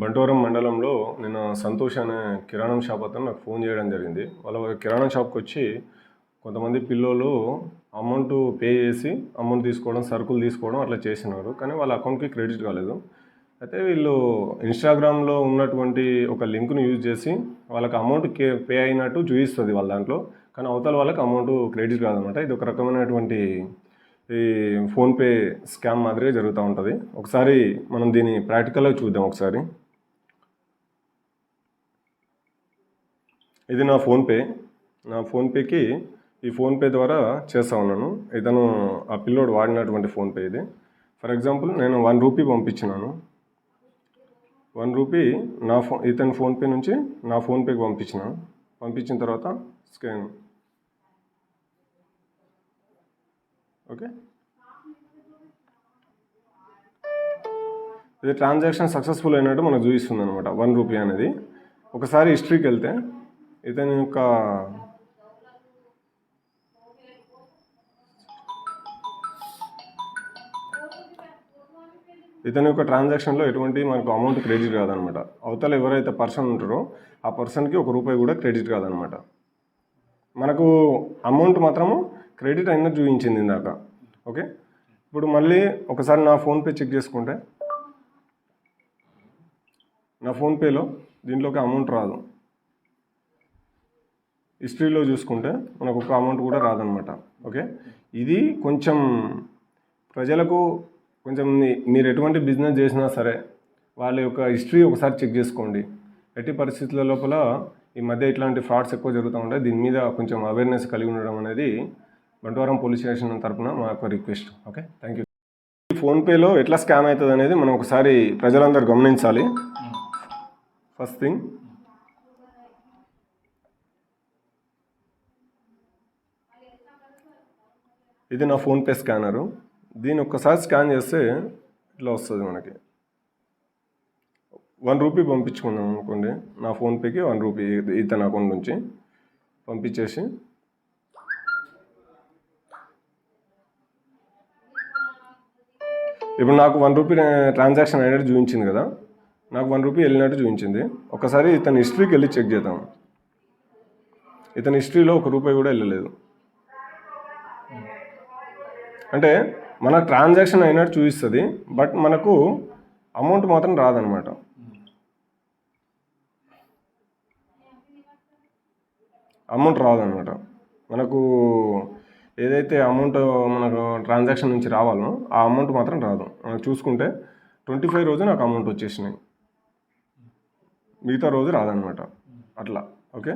బంటవరం మండలంలో నేను సంతోష్ అనే కిరాణం షాప్ అతను నాకు ఫోన్ చేయడం జరిగింది. వాళ్ళ కిరాణం షాప్కి వచ్చి కొంతమంది పిల్లోలు అమౌంట్ పే చేసి అమౌంట్ తీసుకోవడం సరుకులు తీసుకోవడం అట్లా చేసినారు. కానీ వాళ్ళ అకౌంట్కి క్రెడిట్ కాలేదు. అయితే వీళ్ళు ఇన్స్టాగ్రామ్లో ఉన్నటువంటి ఒక లింక్ను యూజ్ చేసి వాళ్ళకి అమౌంట్ కే పే అయినట్టు చూపిస్తుంది వాళ్ళ దాంట్లో. కానీ అవతల వాళ్ళకి అమౌంట్ క్రెడిట్ కాదనమాట. ఇది ఒక రకమైనటువంటి ఈ ఫోన్పే స్కామ్ మాదిరిగా జరుగుతూ ఉంటుంది. ఒకసారి మనం దీన్ని ప్రాక్టికల్గా చూద్దాం ఒకసారి. ఇది నా ఫోన్పే నా ఫోన్పేకి ఈ ఫోన్పే ద్వారా చేస్తా ఉన్నాను. ఇతను ఆ పిల్లోడు వాడినటువంటి ఫోన్పే ఇది. ఫర్ ఎగ్జాంపుల్ నేను వన్ రూపీ పంపించినాను. వన్ రూపీ నా ఫో ఇతని ఫోన్పే నుంచి నా ఫోన్పేకి పంపించిన. పంపించిన తర్వాత స్కాన్. ఓకే? ఇది ట్రాన్సాక్షన్ సక్సెస్ఫుల్ అయినట్టు మనకు చూపిస్తుంది అనమాట వన్ రూపీ అనేది. ఒకసారి హిస్టరీకి వెళ్తే ఇతని యొక్క ఇతని యొక్క ట్రాన్సాక్షన్లో ఎటువంటి మనకు అమౌంట్ క్రెడిట్ కాదనమాట. అవతల ఎవరైతే పర్సన్ ఉంటారో ఆ పర్సన్కి ఒక రూపాయి కూడా క్రెడిట్ కాదనమాట. మనకు అమౌంట్ మాత్రము క్రెడిట్ అయినా చూపించింది ఇందాక. ఓకే? ఇప్పుడు మళ్ళీ ఒకసారి నా ఫోన్పే చెక్ చేసుకుంటే నా ఫోన్పేలో దీంట్లోకి అమౌంట్ రాదు. హిస్టరీలో చూసుకుంటే మనకు ఒక అమౌంట్ కూడా రాదనమాట ఓకే? ఇది కొంచెం ప్రజలకు కొంచెం మీరు ఎటువంటి బిజినెస్ చేసినా సరే వాళ్ళ యొక్క హిస్టరీ ఒకసారి చెక్ చేసుకోండి. ఎట్టి పరిస్థితుల లోపల ఈ మధ్య ఇట్లాంటి ఫ్రాడ్స్ ఎక్కువ జరుగుతూ ఉంటాయి దీని మీద కొంచెం అవేర్నెస్ కలిగి ఉండడం అనేది బంటవరం పోలీస్ స్టేషన్ తరపున మా యొక్క రిక్వెస్ట్ ఓకే? థ్యాంక్ యూ ఈ ఫోన్పేలో ఎట్లా స్కామ్ అవుతుంది అనేది మనం ఒకసారి ప్రజలందరూ గమనించాలి. ఫస్ట్ థింగ్ ఇది నా ఫోన్పే స్కానరు. దీన్ని ఒక్కసారి స్కాన్ చేస్తే ఇట్లా వస్తుంది మనకి. వన్ రూపీ పంపించుకున్నాం అనుకోండి నా ఫోన్పేకి వన్ రూపీ ఇతని అకౌంట్ నుంచి పంపించేసి. ఇప్పుడు నాకు వన్ రూపీ ట్రాన్సాక్షన్ అయినట్టు చూపించింది కదా నాకు వన్ రూపీ వెళ్ళినట్టు చూపించింది. ఒకసారి ఇతని హిస్టరీకి వెళ్ళి చెక్ చేద్దాం. ఇతని హిస్టరీలో ఒక రూపాయి కూడా వెళ్ళలేదు. అంటే మన ట్రాన్సాక్షన్ అయినట్టు చూపిస్తుంది బట్ మనకు అమౌంట్ మాత్రం రాదనమాట అమౌంట్ రాదనమాట మనకు ఏదైతే అమౌంట్ మనకు ట్రాన్సాక్షన్ నుంచి రావాలో ఆ అమౌంట్ మాత్రం రాదు. మనకు చూసుకుంటే ట్వంటీ ఫైవ్ రోజు నాకు అమౌంట్ వచ్చేసినాయి. మిగతా రోజు రాదనమాట అట్లా ఓకే?